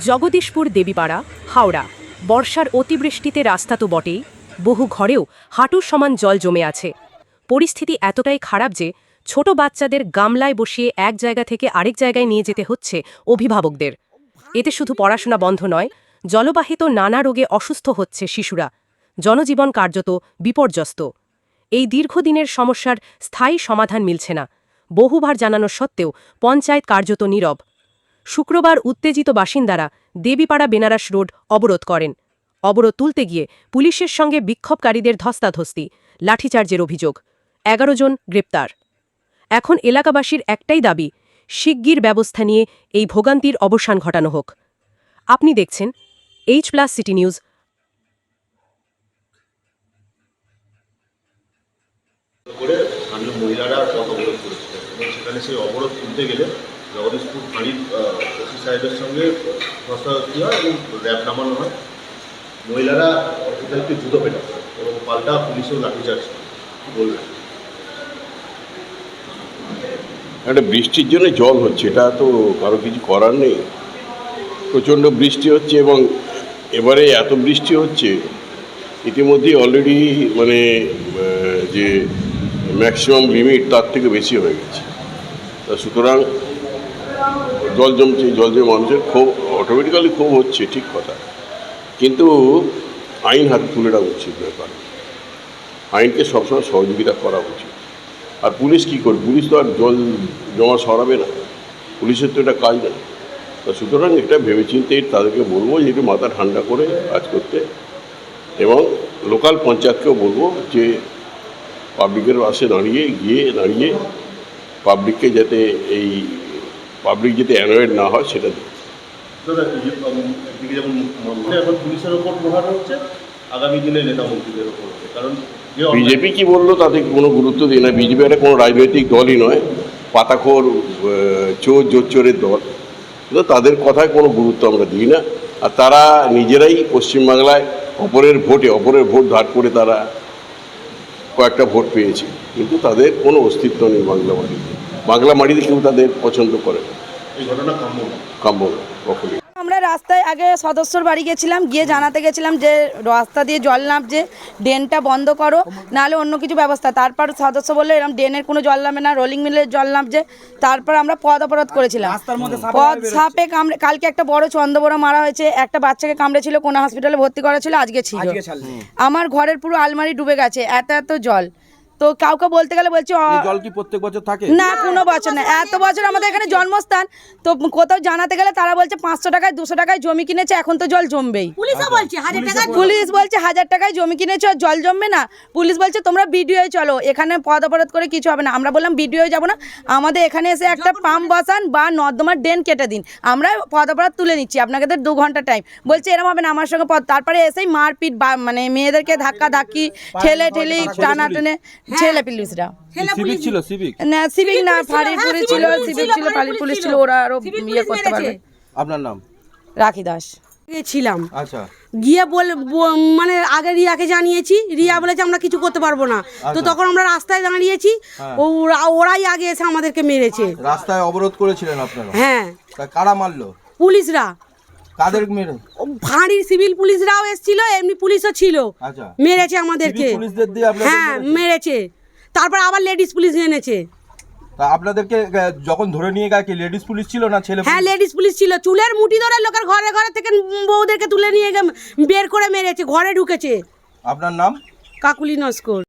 জগদীশপুর দেবীপাড়া, হাওড়া। বর্ষার অতিবৃষ্টিতে রাস্তা তো বটেই, বহু ঘরেও হাঁটুর সমান জল জমে আছে। পরিস্থিতি এতটাই খারাপ যে ছোট বাচ্চাদের গামলায় বসিয়ে এক জায়গা থেকে আরেক জায়গায় নিয়ে যেতে হচ্ছে অভিভাবকদের। এতে শুধু পড়াশোনা বন্ধ নয়, জলবাহিত নানা রোগে অসুস্থ হচ্ছে শিশুরা। জনজীবন কার্যত বিপর্যস্ত। এই দীর্ঘদিনের সমস্যার স্থায়ী সমাধান মিলছে না। বহুবার জানানো সত্ত্বেও পঞ্চায়েত কার্যত নীরব। শুক্রবার উত্তেজিত বাসিন্দারা দেবীপাড়া বেনারস রোড অবরোধ করেন। অবরোধ তুলতে গিয়ে পুলিশের সঙ্গে বিক্ষোভকারীদের ধস্তাধস্তি, লাঠিচার্জের অভিযোগ, এগারো জন গ্রেপ্তার। এখন এলাকাবাসীর একটাই দাবি, শিগগির ব্যবস্থা নিয়ে এই ভোগান্তির অবসান ঘটানো হোক। আপনি দেখছেন এইচ প্লাস সিটি নিউজ। করে স্থানীয় মহিলারা পথ অবরোধ করেছিলেন এবং সেখানে সেই অবরোধ তুলতে গেলে জগদীশপুর ফাঁড়ির ওসি সাহেবের সঙ্গে ধস্তাধস্তি হয় এবং র্যাব নামানো হয়। মহিলারা তাদেরকে জুতো পেটা এবং পাল্টা পুলিশেও লাঠিচার্জ বলবেন একটা বৃষ্টির জন্য জল হচ্ছে, এটা তো কারও কিছু করার নেই। প্রচণ্ড বৃষ্টি হচ্ছে এবং এবারে এত বৃষ্টি হচ্ছে ইতিমধ্যেই অলরেডি মানে যে ম্যাক্সিমাম লিমিট তার থেকে বেশি হয়ে গেছে। তা সুতরাং জল জমছে, জল জমে মানুষের ক্ষোভ অটোমেটিক্যালি ক্ষোভ হচ্ছে, ঠিক কথা। কিন্তু আইন হাতে তুলে নেওয়া উচিত ব্যাপার। আইনকে সবসময় সহযোগিতা করা উচিত। আর পুলিশ কী করবে? পুলিশ তো আর জল জমা সরাবে না। পুলিশের তো এটা কাজ না। তা সুতরাং এটা ভেবেচিন্তে তাদেরকে বলব যে একটু মাথা ঠান্ডা করে কাজ করতে। এবং লোকাল পঞ্চায়েতকেও বলব যে পাবলিকের পাশে দাঁড়িয়ে গিয়ে দাঁড়িয়ে পাবলিককে যাতে এই পাবলিক যাতে অ্যানয়েড না হয় সেটা এই একদিকে যেমন এখন পুলিশের ওপর হচ্ছে আগামী দিনে নেতা মন্ত্রীদের ওপর কারণ বিজেপি কি বলল তাতে কোনো গুরুত্ব দিই না। বিজেপি একটা কোনো রাজনৈতিক দলই নয় পাতাখোর চোর জোচ্চোরের দল। কিন্তু তাদের কথায় কোনো গুরুত্ব আমরা দিই না। আর তারা নিজেরাই পশ্চিমবাংলায় অপরের ভোটে অপরের ভোট ধার করে তারা কয়েকটা ভোট পেয়েছে। কিন্তু তাদের কোনো অস্তিত্ব নেই বাংলা মাটিতে বাংলা মাটিতে কেউ তাদের পছন্দ করে। কাম্য। কখনই আমরা রাস্তায় আগে সদস্যর বাড়ি গেছিলাম গিয়ে জানাতে গেছিলাম যে রাস্তা দিয়ে জল নামছে ড্রেনটা বন্ধ করো নাহলে অন্য কিছু ব্যবস্থা। তারপর সদস্য বলল এরকম ড্রেনের কোনো জল নামে না রোলিং মিলের জল নামছে। তারপর আমরা পদ অপরাধ করেছিলাম। পদ সাপে কামড়ে কালকে একটা বড় চন্দ্রবড় মারা হয়েছে একটা বাচ্চাকে কামড়েছিল কোনো হসপিটালে ভর্তি করা ছিল আজকে ছিল। আমার ঘরের পুরো আলমারি ডুবে গেছে এত এত জল। তো কাউকে বলতে গেলে বলছে "অ, জল কি প্রত্যেক বছর থাকে? না কোনো বছর না এত বছর আমাদের এখানে জন্মস্থান। তো কোথাও জানাতে গেলে তারা বলছে পাঁচশো টাকায় দুশো টাকায় জমি কিনেছে এখন তো জল জমবেই। টাকা পুলিশ বলছে হাজার টাকায় জমি কিনেছো আর জল জমবে না। পুলিশ বলছে তোমরা বিডিও চলো এখানে পদ অপরাধ করে কিছু হবে না। আমরা বললাম বিডিও যাব না। আমাদের এখানে এসে একটা পাম্প বসান বা নর্দমার ড্রেন কেটে দিন। আমরা পদ অপরাধ তুলে নিচ্ছি আপনাদের দু ঘণ্টা টাইম বলছে এরকম হবে না আমার সঙ্গে পদ তারপরে এসেই মারপিট বা মানে মেয়েদেরকে ধাক্কা ধাক্কি ঠেলে ঠেলি টানা টেনে ছেলে পুলিশরা। সিভিক পুলিশ ছিল সিভিক না সিভিক না হ্যাঁ, পুলিশ ছিল সিভিক ছিল, ফাঁড়ির পুলিশ ছিল। ওরা আরও ইয়ে করতে পারবে। আপনার নাম? রাখি দাস। ছিলাম আচ্ছা। গিয়ে বল মানে আগে রিয়াকে জানিয়েছি রিয়া বলেছে আমরা কিছু করতে পারব না। তো তখন আমরা রাস্তায় দাঁড়িয়েছি হ্যাঁ। ওরা ওরাই আগে এসে আমাদেরকে মেরেছে। রাস্তায় অবরোধ করেছিলেন আপনারা? হ্যাঁ। কারা মারলো? পুলিশরা। কাদের মেরে? ফাঁড়ির সিভিল পুলিশরাও এসেছিল এমনি পুলিশও ছিল। আচ্ছা। মেরেছে আমাদেরকে। পুলিশদের দিয়ে আপনাদের হ্যাঁ মেরেছে? তারপর আবার লেডিস পুলিশ এনেছে। তা আপনাদেরকে যখন ধরে নিয়ে গেছে লেডিস পুলিশ ছিল না ছেলে হ্যাঁ লেডিস পুলিশ ছিল। চুলের মুঠি ধরে লোকের ঘরে ঘরে থেকে বউদেরকে তুলে নিয়ে গিয়ে বের করে মেরেছে ঘরে ঢুকেছে। আপনার নাম? কাকুলি নস্কর।